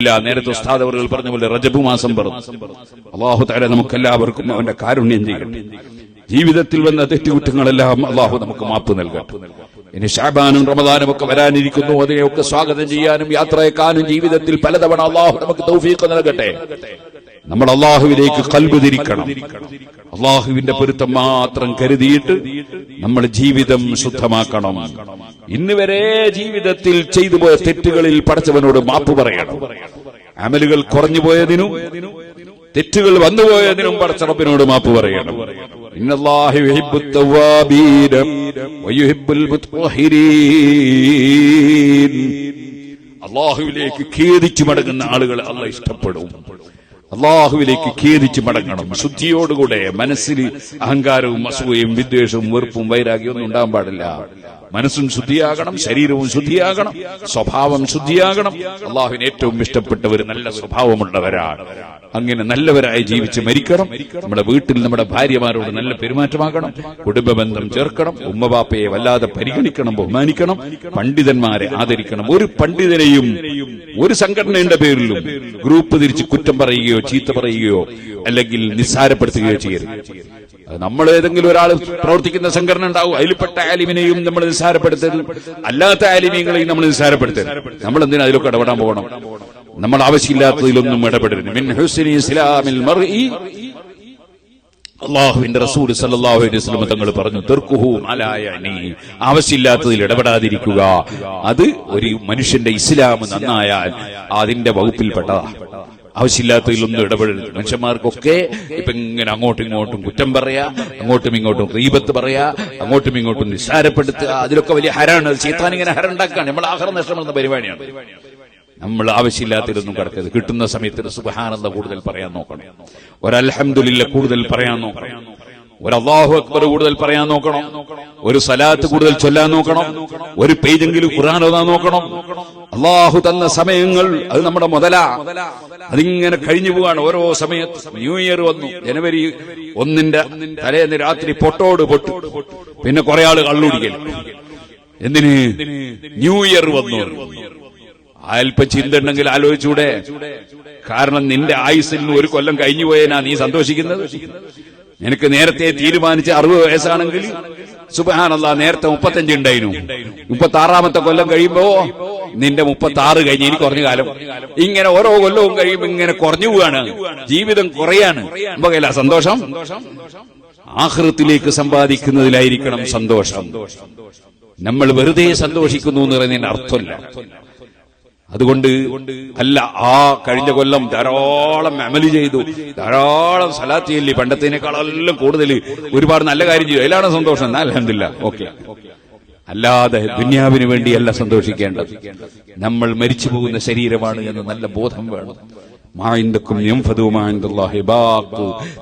ഇല്ല. നേരത്തെ ഉസ്താദ് അവർ പറഞ്ഞ പോലെ റജബ് മാസം പറഞ്ഞു അള്ളാഹു താര നമുക്ക് എല്ലാവർക്കും അവന്റെ കാരുണ്യം ചെയ്യട്ടെ. ജീവിതത്തിൽ വന്ന തെറ്റുകുറ്റങ്ങളെല്ലാം അള്ളാഹു നമുക്ക് മാപ്പ് നൽകട്ടെ. ഇനി ഷാബാനും റമദാനും ഒക്കെ വരാനിരിക്കുന്നു. അതിനെയൊക്കെ സ്വാഗതം ചെയ്യാനും യാത്രയെക്കാനും ജീവിതത്തിൽ പലതവണ അള്ളാഹു നമുക്ക് തൗഫീഖ് നൽകട്ടെ. നമ്മൾ അള്ളാഹുവിലേക്ക് കൽബ് തിരിക്കണം. അള്ളാഹുവിന്റെ പൊരുത്തം മാത്രം കരുതിയിട്ട് നമ്മൾ ജീവിതം ശുദ്ധമാക്കണം. ഇന്ന് വരെ ജീവിതത്തിൽ ചെയ്തു പോയ തെറ്റുകളിൽ പടച്ചവനോട് മാപ്പ് പറയണം. അമലുകൾ കുറഞ്ഞു പോയതിനും തെറ്റുകൾ വന്നുപോയതിനും പടച്ചറപ്പിനോട് മാപ്പ് പറയണം. ഇന്നല്ലാഹി യുഹിബ്ബു التوابين ويحب المتطهرين അള്ളാഹുവിലേക്ക് ഖേദിച്ചു മടങ്ങുന്ന ആളുകളെ അല്ല ഇഷ്ടപ്പെടും. അള്ളാഹുവിലേക്ക് ഖേദിച്ചു മടങ്ങണം. ശുദ്ധിയോടുകൂടെ മനസ്സിൽ അഹങ്കാരവും അസൂയയും വിദ്വേഷവും വെറുപ്പും വൈരാഗ്യവും ഒന്നും ഉണ്ടാകാൻ പാടില്ല. മനസ്സും ശുദ്ധിയാകണം ശരീരവും ശുദ്ധിയാകണം സ്വഭാവം ശുദ്ധിയാകണം. അള്ളാഹുവിന് ഏറ്റവും ഇഷ്ടപ്പെട്ട ഒരു നല്ല സ്വഭാവമുള്ളവരാണ്. അങ്ങനെ നല്ലവരായി ജീവിച്ച് മരിക്കണം. നമ്മുടെ വീട്ടിൽ നമ്മുടെ ഭാര്യമാരോട് നല്ല പെരുമാറ്റമാകണം. കുടുംബ ബന്ധം ചേർക്കണം ഉമ്മബാപ്പയെ വല്ലാതെ പരിഗണിക്കണം ബഹുമാനിക്കണം. പണ്ഡിതന്മാരെ ആദരിക്കണം. ഒരു പണ്ഡിതനെയും ഒരു സംഘടനയുടെ പേരിലും ഗ്രൂപ്പ് തിരിച്ച് കുറ്റം പറയുകയോ ചീത്ത പറയുകയോ അല്ലെങ്കിൽ നിസ്സാരപ്പെടുത്തുകയോ ചെയ്യരുത്. നമ്മൾ ഏതെങ്കിലും ഒരാൾ പ്രവർത്തിക്കുന്ന സംഘടന ഉണ്ടാവും. അതിൽപ്പെട്ട ആലിമിനെയും നമ്മൾ നിസ്സാരപ്പെടുത്തരുത്. അല്ലാത്ത ആലിമീങ്ങളെയും നമ്മൾ നിസ്സാരപ്പെടുത്തരുത്. നമ്മൾ എന്തിനാ അതിലൊക്കെ ഇടപെടാൻ പോകണം? നമ്മൾ ആവശ്യമില്ലാത്തതിലൊന്നും ഇടപെടരുത്. മിൻ ഹുസ്നി ഇസ്ലാമിൽ റസൂൽ അലൈഹി വസല്ലം തങ്ങൾ പറഞ്ഞു ആവശ്യമില്ലാത്തതിൽ ഇടപെടാതിരിക്കുക. അത് ഒരു മനുഷ്യന്റെ ഇസ്ലാം നന്നായാൽ അതിന്റെ വകുപ്പിൽപ്പെട്ടതാ ആവശ്യമില്ലാത്തതിലൊന്നും ഇടപെടരുത്. മനുഷ്യന്മാർക്കൊക്കെ ഇപ്പൊ ഇങ്ങനെ അങ്ങോട്ടും ഇങ്ങോട്ടും കുറ്റം പറയാ അങ്ങോട്ടും ഇങ്ങോട്ടും റീബത്ത് പറയാ അങ്ങോട്ടും ഇങ്ങോട്ടും നിസ്സാരപ്പെടുത്തുക. അതിലൊക്കെ വലിയ ഹരാണ്. ചീത്താൻ ഇങ്ങനെ ഹരണ്ടാക്കാണ് നമ്മൾ ആഹാരം നഷ്ടപ്പെടുന്ന പരിപാടിയാണ്. നമ്മൾ ആവശ്യമില്ലാത്തതൊന്നും കിടക്കരുത് കിട്ടുന്ന സമയത്ത് സുബഹാനന്ദ കൂടുതൽ പറയാൻ നോക്കണം. ഒരൽഹംദുലില്ല കൂടുതൽ പറയാൻ നോക്കണം. ഒരു അള്ളാഹു അക്ബർ കൂടുതൽ പറയാൻ നോക്കണം. ഒരു സലാത്ത് കൂടുതൽ ചൊല്ലാൻ നോക്കണം. ഒരു പേജെങ്കിലും ഖുർആൻ ഓതാൻ നോക്കണം. അള്ളാഹു തന്ന സമയങ്ങൾ അത് നമ്മുടെ മുതലാ. അതിങ്ങനെ കഴിഞ്ഞു പോവാണ്. ഓരോ സമയത്ത് ന്യൂ ഇയർ വന്നു. ജനുവരി ഒന്നിന്റെ തലേന്ന് രാത്രി പൊട്ടോട് പൊട്ടു. പിന്നെ കുറെ ആൾ കള്ളുടിക്കൽ. എന്തിന്? ന്യൂ ഇയർ വന്നു. അല്പം ചിന്ത ഉണ്ടെങ്കിൽ ആലോചിച്ചൂടെ. കാരണം നിന്റെ ആയുസ്സിൽ നിന്ന് ഒരു കൊല്ലം കഴിഞ്ഞു പോയേനാ നീ സന്തോഷിക്കുന്നത്. നിനക്ക് നേരത്തെ തീരുമാനിച്ച അറുപത് വയസ്സാണെങ്കിൽ സുബഹാനല്ല നേരത്തെ മുപ്പത്തഞ്ച് ഉണ്ടായിരുന്നു. മുപ്പത്തി ആറാമത്തെ കൊല്ലം കഴിയുമ്പോ നിന്റെ മുപ്പത്തി ആറ് കഴിഞ്ഞ് ഇനി കുറഞ്ഞ കാലം. ഇങ്ങനെ ഓരോ കൊല്ലവും കഴിയുമ്പോ ഇങ്ങനെ കുറഞ്ഞു പോവാണ്. ജീവിതം കുറയാണ്. നമുക്കല്ല സന്തോഷം? ആഹൃത്തിലേക്ക് സമ്പാദിക്കുന്നതിലായിരിക്കണം സന്തോഷം. നമ്മൾ വെറുതെ സന്തോഷിക്കുന്നു എന്ന് പറയുന്നതിന് അർത്ഥമില്ല. അതുകൊണ്ട് അല്ല ആ കഴിഞ്ഞ കൊല്ലം ധാരാളം അമലി ചെയ്തു. ധാരാളം സലാത്ത് ചെല്ലി പണ്ടത്തേനേക്കാളെല്ലാം കൂടുതൽ ഒരുപാട് നല്ല കാര്യം ചെയ്തു. അതിലാണ് സന്തോഷം. എന്നാൽ അലഹമില്ല ഓക്കെ. അല്ലാതെ ദുന്യാവിന് വേണ്ടിയല്ല സന്തോഷിക്കേണ്ടത്. നമ്മൾ മരിച്ചു പോകുന്ന ശരീരമാണ് എന്ന് നല്ല ബോധം വേണം. മായിന്ദക്കും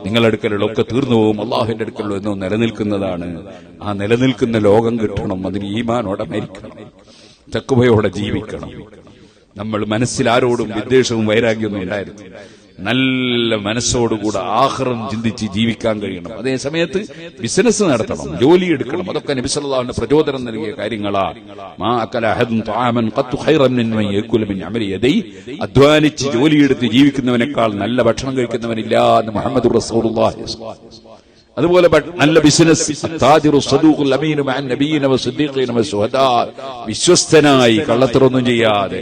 നിങ്ങളുടെ അടുക്കലുള്ള ഒക്കെ തീർന്നു പോകും. അള്ളാഹുവിന്റെ അടുക്കലുള്ള എന്നോ നിലനിൽക്കുന്നതാണ്. ആ നിലനിൽക്കുന്ന ലോകം കിട്ടണം. അതിന് ഈമാനോടെ മരിക്കണം. തെക്കുവയോടെ ജീവിക്കണം. നമ്മൾ മനസ്സിലാരോടും വിദ്വേഷവും വൈരാഗ്യമൊന്നും ഉണ്ടായിരുന്നു നല്ല മനസ്സോടുകൂടെ ആഹ്റം ചിന്തിച്ച് ജീവിക്കാൻ കഴിയണം. അതേ സമയത്ത് ബിസിനസ് നടത്തണം ജോലി എടുക്കണം. അതൊക്കെ നബിസല്ലാവിന്റെ പ്രചോദനം നൽകിയ കാര്യങ്ങളാ. മാ അധ്വാനിച്ച് ജോലിയെടുത്ത് ജീവിക്കുന്നവനേക്കാൾ നല്ല ഭക്ഷണം കഴിക്കുന്നവനില്ല എന്ന് മുഹമ്മദ് റസൂലുള്ളാഹി അതുപോലെ നല്ല ബിസിനസ് വിശ്വസ്തനായി കള്ളത്തരൊന്നും ചെയ്യാതെ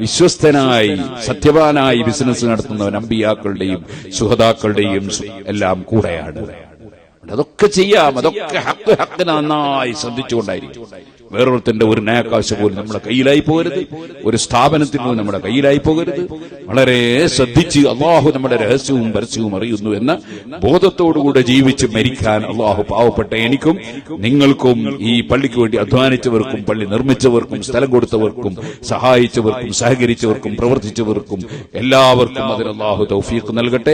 വിശ്വസ്തനായി സത്യവാനായി ബിസിനസ് നടത്തുന്നവൻ അമ്പിയാക്കളുടെയും സുഹദാക്കളുടെയും എല്ലാം കൂടെയാണ്. അതൊക്കെ ചെയ്യാം. അതൊക്കെ ഹക്ക് ഹക്ക് നന്നായി ശ്രദ്ധിച്ചുകൊണ്ടായിരിക്കും. വേറൊരുത്തന്റെ ഒരു നയക്കാശ് പോലും നമ്മുടെ കയ്യിലായി പോകരുത്. ഒരു സ്ഥാപനത്തിൽ പോലും നമ്മുടെ കയ്യിലായി പോകരുത്. വളരെ ശ്രദ്ധിച്ച് അള്ളാഹു നമ്മുടെ രഹസ്യവും പരസ്യവും അറിയുന്നു എന്ന ബോധത്തോടുകൂടെ ജീവിച്ച് മരിക്കാൻ അള്ളാഹു പാവപ്പെട്ട എനിക്കും നിങ്ങൾക്കും ഈ പള്ളിക്ക് വേണ്ടി അധ്വാനിച്ചവർക്കും പള്ളി നിർമ്മിച്ചവർക്കും സ്ഥലം കൊടുത്തവർക്കും സഹായിച്ചവർക്കും സഹകരിച്ചവർക്കും പ്രവർത്തിച്ചവർക്കും എല്ലാവർക്കും അതിന് അള്ളാഹു തൗഫീഖ് നൽകട്ടെ.